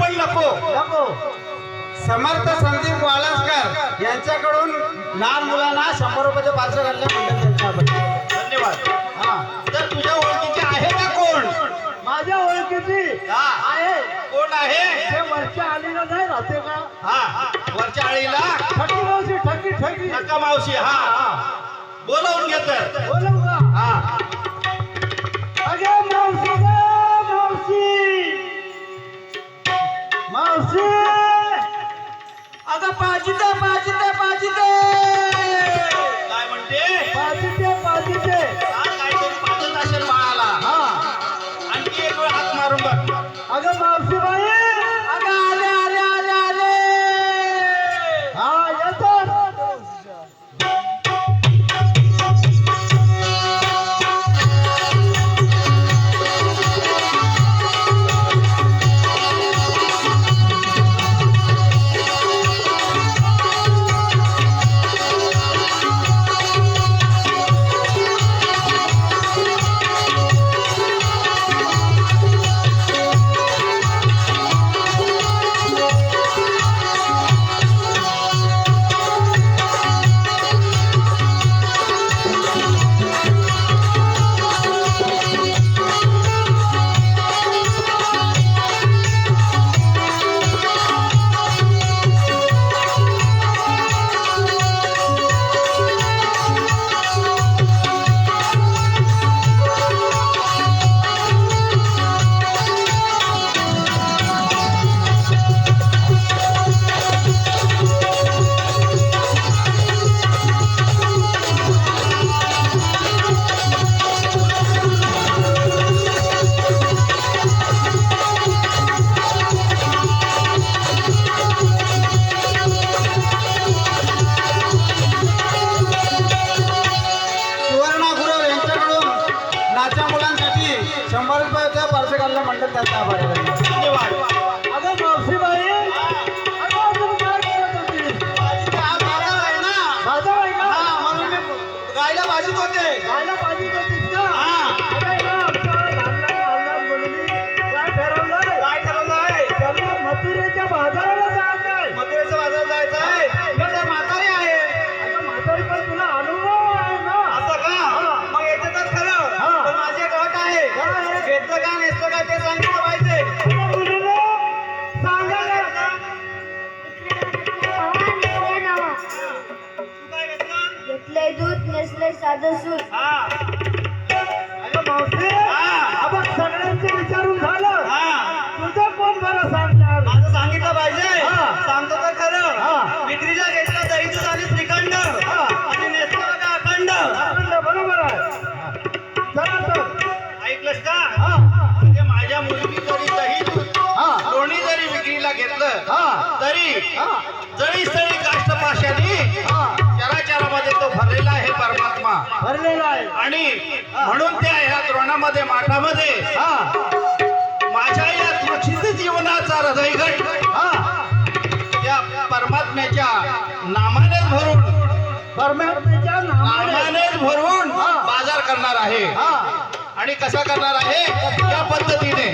पण नको. नको. समर्थ संदीप वाळसकर यांच्याकडून लहान मुलांना शंभर रुपयाचे पात्र घालले धन्यवाद. हा. तर तुझ्या ओळखीचे आहे का कोण? माझ्या ओळखीची आहे. कोण आहे? हे वरच्या आळीला नाही राहते का? हा. वरच्या आळीला ठकी मावशी ठकी ठकी. ठका मावशी हा हा. बोलावून घेत बोलव का? हा. अगे मावशी मावशी. मावशी! आता पाहिजे पाहिजे पाहिजे काय म्हणते? 啊。आणि म्हणून त्या ह्या द्रोणामध्ये माठामध्ये माझ्या या कृषीच जीवनाचा हृदयघट त्या परमात्म्याच्या नामानेच भरून परमात्म्याच्या नामानेच. भरून बाजार करणार आहे. आणि कसा करणार आहे? या पद्धतीने.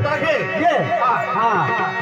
大吉，一二。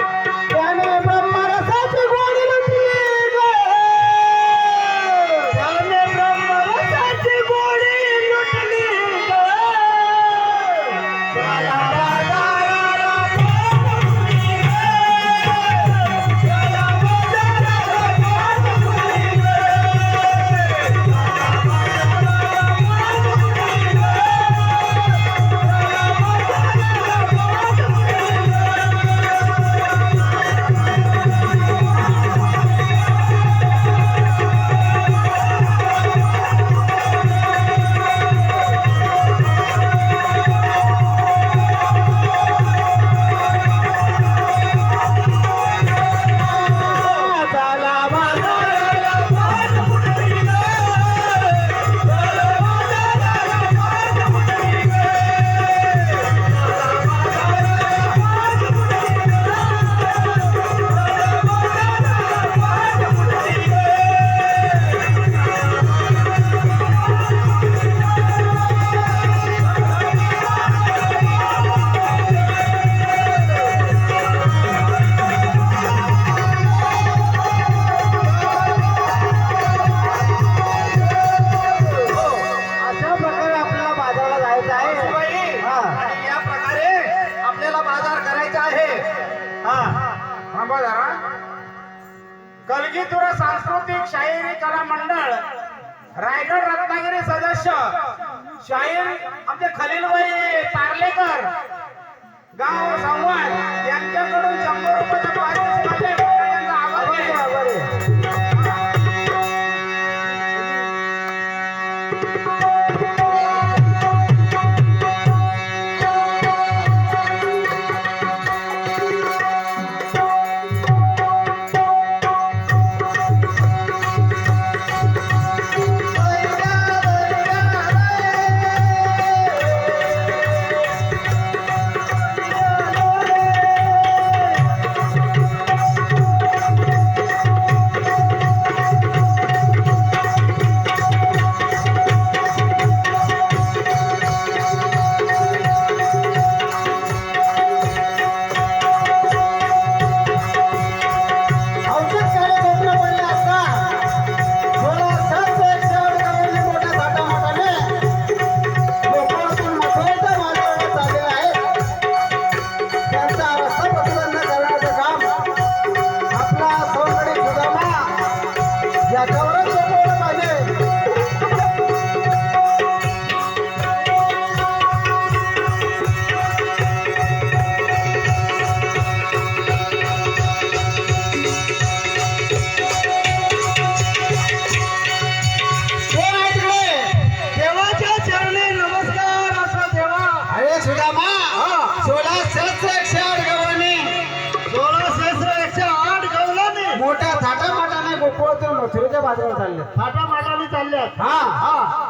वाजवून चालले. फाटा माटाने चालल्यात. हा हा.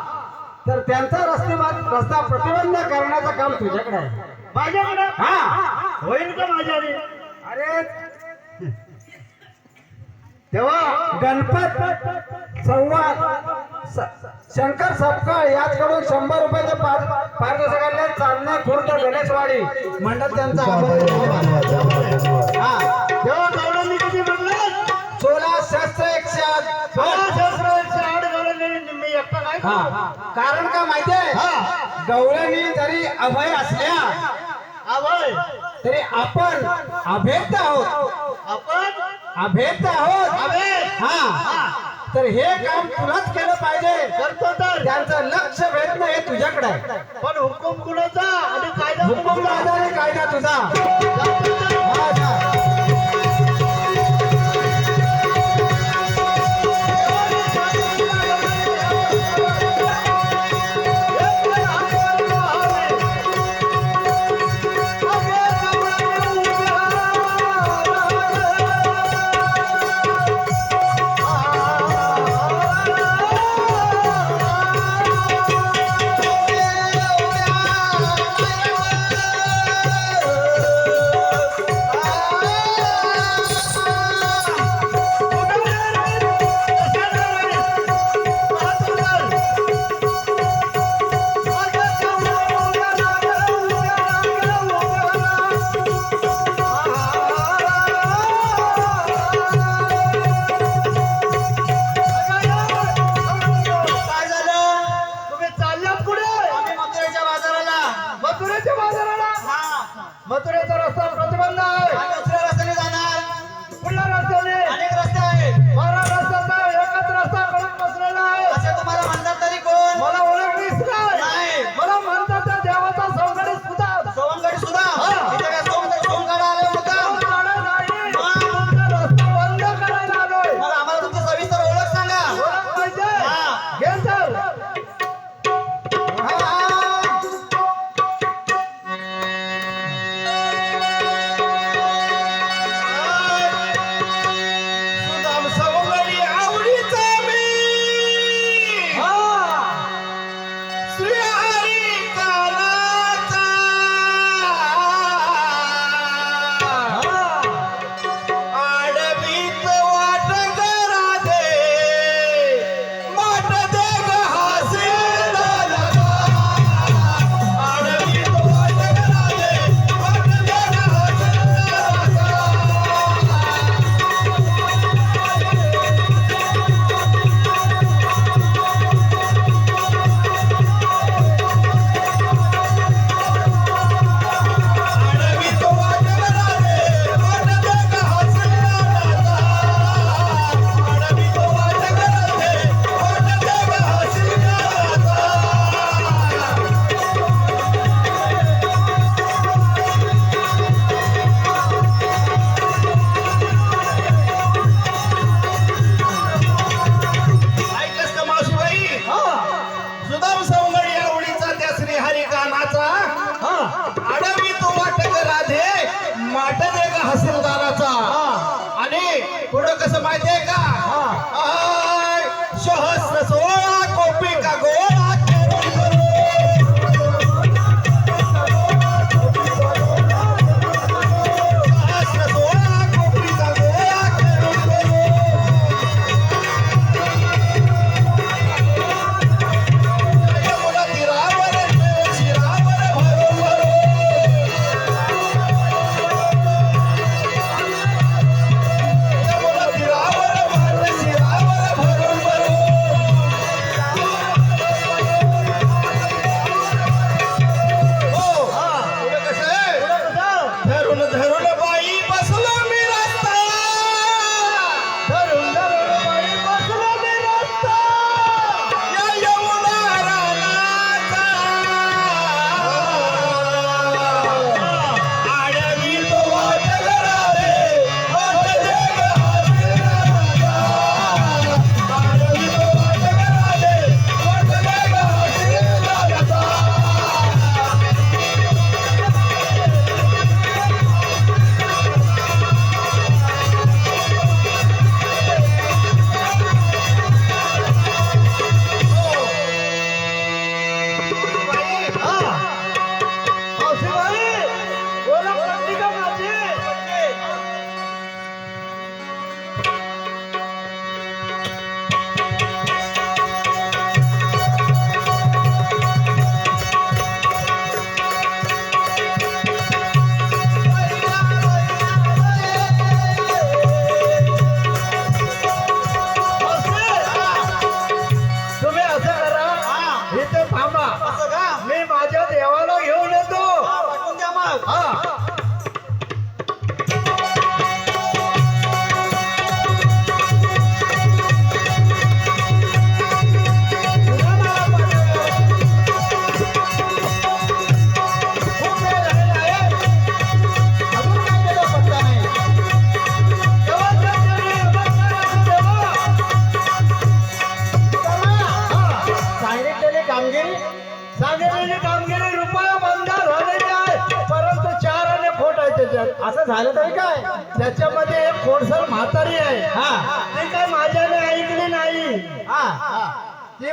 तर त्यांचा रस्ते रस्ता प्रतिबंध करण्याचं काम तुझ्याकडे आहे. माझ्याकडे? हा. होईल का माझ्याने अरे. तेव्हा गणपत संवाद शंकर सपकाळ याचकडून शंभर रुपयाचे पारदर्शकांना चांदणे खुर्द गणेशवाडी. मंडळ त्यांचा आभार हा. तेव्हा गौरव किती कारण का माहितीये गवळ्यांनी जरी अभय असल्या अभय. तरी आपण अभेद आहोत. आपण अभेद आहोत. हा. तर हे काम तुलाच केलं पाहिजे. करतो तर. त्यांचं लक्ष वेधणं हे तुझ्याकडे पण हुकुम कुणाचा? आणि कायदा हुकुम माझा आणि कायदा तुझा.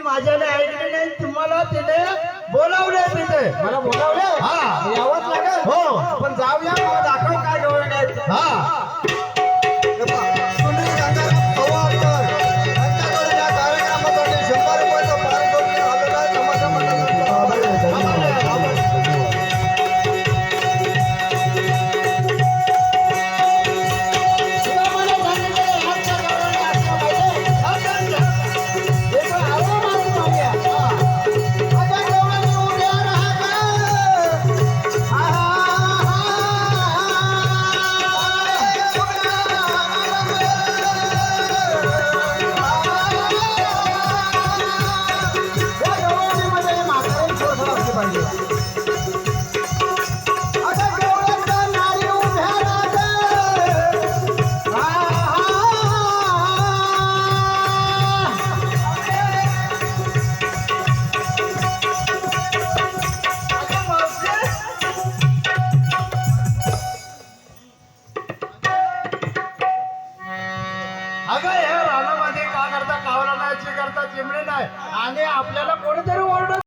ती माझ्याने ऐकली नाही